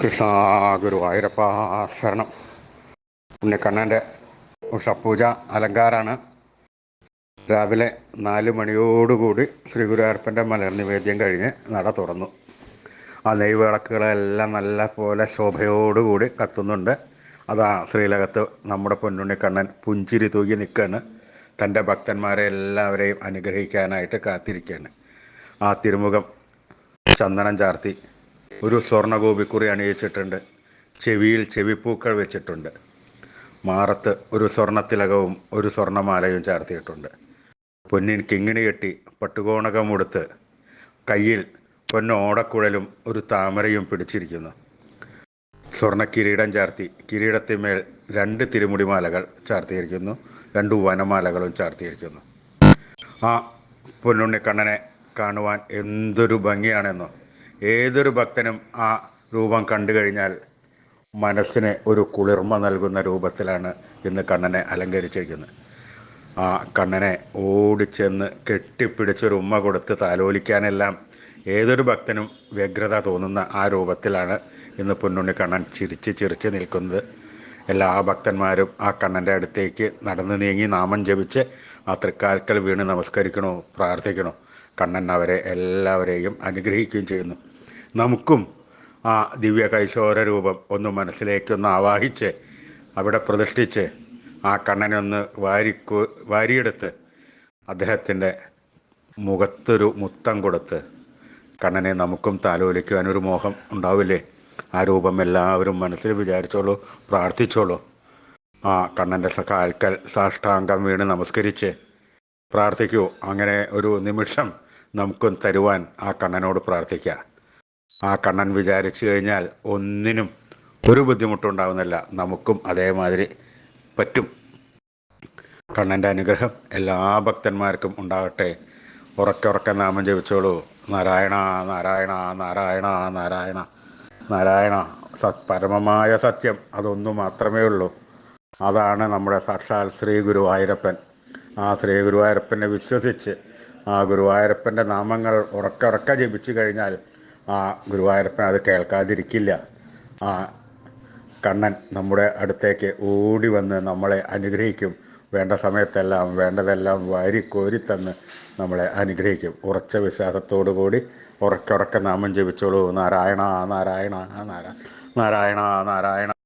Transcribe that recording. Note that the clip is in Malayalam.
കൃഷ്ണ ഗുരുവായൂരപ്പ ശരണം. ഉണ്ണിക്കണ്ണന്റെ ഉഷപൂജ അലങ്കാരാണ്. രാവിലെ നാല് മണിയോടുകൂടി ശ്രീ ഗുരുവായൂരപ്പന്റെ മലർ നിവേദ്യം കഴിഞ്ഞ് നട തുറന്നു. ആ നെയ്വിളക്കുകളെല്ലാം നല്ല പോലെ ശോഭയോടുകൂടി കത്തുന്നുണ്ട്. അതാ ശ്രീലകത്ത് നമ്മുടെ പൊന്നുണ്ണിക്കണ്ണൻ പുഞ്ചിരി തൂകി നിൽക്കുകയാണ്. തന്റെ ഭക്തന്മാരെ എല്ലാവരെയും അനുഗ്രഹിക്കാനായിട്ട് കാത്തിരിക്കുകയാണ്. ആ തിരുമുഖം ചന്ദനം ചാർത്തി. ഒരു സ്വർണഗോപിക്കുറി അണിയിച്ചിട്ടുണ്ട്. ചെവിയിൽ ചെവിപ്പൂക്കൾ വെച്ചിട്ടുണ്ട്. മാറത്ത് ഒരു സ്വർണത്തിലകവും ഒരു സ്വർണമാലയും ചാർത്തിയിട്ടുണ്ട്. പൊന്നിൻ കിങ്ങിണി കെട്ടി പട്ടുകോണകം ഉടുത്ത് കയ്യിൽ പൊന്നോടക്കുഴലും ഒരു താമരയും പിടിച്ചിരിക്കുന്നു. സ്വർണ കിരീടം ചാർത്തി കിരീടത്തിന്മേൽ രണ്ട് തിരുമുടിമാലകൾ ചാർത്തിയിരിക്കുന്നു. രണ്ട് വനമാലകളും ചാർത്തിയിരിക്കുന്നു. ആ പൊന്നുണ്ണിക്കണ്ണനെ കാണുവാൻ എന്തൊരു ഭംഗിയാണെന്നോ. ഏതൊരു ഭക്തനും ആ രൂപം കണ്ടു കഴിഞ്ഞാൽ മനസ്സിന് ഒരു കുളിർമ നൽകുന്ന രൂപത്തിലാണ് ഇന്ന് കണ്ണനെ അലങ്കരിച്ചിരിക്കുന്നത്. ആ കണ്ണനെ ഓടിച്ചെന്ന് കെട്ടിപ്പിടിച്ചൊരു ഉമ്മ കൊടുത്ത് താലോലിക്കാനെല്ലാം ഏതൊരു ഭക്തനും വ്യഗ്രത തോന്നുന്ന ആ രൂപത്തിലാണ് ഇന്ന് പൊന്നുണ്ണി കണ്ണൻ ചിരിച്ച് ചിരിച്ച് നിൽക്കുന്നത്. എല്ലാ ഭക്തന്മാരും ആ കണ്ണന്റെ അടുത്തേക്ക് നടന്നു നീങ്ങി നാമം ജപിച്ച് ആ തൃക്കാൽക്കൽ വീണ് നമസ്കരിക്കണോ പ്രാർത്ഥിക്കണോ? കണ്ണൻ അവരെ എല്ലാവരെയും അനുഗ്രഹിക്കുകയും ചെയ്യുന്നു. നമുക്കും ആ ദിവ്യ കൈശോര രൂപം ഒന്ന് മനസ്സിലേക്കൊന്ന് ആവാഹിച്ച് അവിടെ പ്രതിഷ്ഠിച്ച് ആ കണ്ണനെ ഒന്ന് വാരി വാരിയെടുത്ത് അദ്ദേഹത്തിന്റെ മുഖത്തൊരു മുത്തം കൊടുത്ത് കണ്ണനെ നമുക്കും താലോലിക്കുവാനൊരു മോഹം ഉണ്ടാവില്ലേ? ആ രൂപം എല്ലാവരും മനസ്സിൽ വിചാരിച്ചോളൂ പ്രാർത്ഥിച്ചോളൂ. ആ കണ്ണന്റെ സഹാൽക്കൽ സാഷ്ടാംഗം വീണ് നമസ്കരിച്ച് പ്രാർത്ഥിക്കൂ. അങ്ങനെ ഒരു നിമിഷം നമുക്കും തരുവാൻ ആ കണ്ണനോട് പ്രാർത്ഥിക്കാം. ആ കണ്ണൻ വിചാരിച്ചു കഴിഞ്ഞാൽ ഒന്നിനും ഒരു ബുദ്ധിമുട്ടുണ്ടാവുന്നില്ല. നമുക്കും അതേമാതിരി പറ്റും. കണ്ണന്റെ അനുഗ്രഹം എല്ലാ ഭക്തന്മാർക്കും ഉണ്ടാകട്ടെ. ഉറക്കെ ഉറക്കെ നാമം ജപിച്ചോളൂ. നാരായണ നാരായണ നാരായണ നാരായണ നാരായണ. സത് പരമമായ സത്യം. അതൊന്നു മാത്രമേ ഉള്ളൂ. അതാണ് നമ്മുടെ സാക്ഷാൽ ശ്രീ ഗുരുവായൂരപ്പൻ. ആ ശ്രീ ഗുരുവായൂരപ്പനെ വിശ്വസിച്ച് ആ ഗുരുവായൂരപ്പന്റെ നാമങ്ങൾ ഉറക്ക ഉറക്ക ജപിച്ചു കഴിഞ്ഞാൽ ആ ഗുരുവായൂരപ്പൻ അത് കേൾക്കാതിരിക്കില്ല. ആ കണ്ണൻ നമ്മുടെ അടുത്തേക്ക് ഓടി വന്ന് നമ്മളെ അനുഗ്രഹിക്കും. വേണ്ട സമയത്തെല്ലാം വേണ്ടതെല്ലാം വാരി കോരി തന്ന് നമ്മളെ അനുഗ്രഹിക്കും. ഉറച്ച വിശ്വാസത്തോടു കൂടി ഉറക്കെ ഉറക്കെ നാമം ജപിച്ചോളൂ. നാരായണ നാരായണ നാരായണ നാരായണ നാരായണ.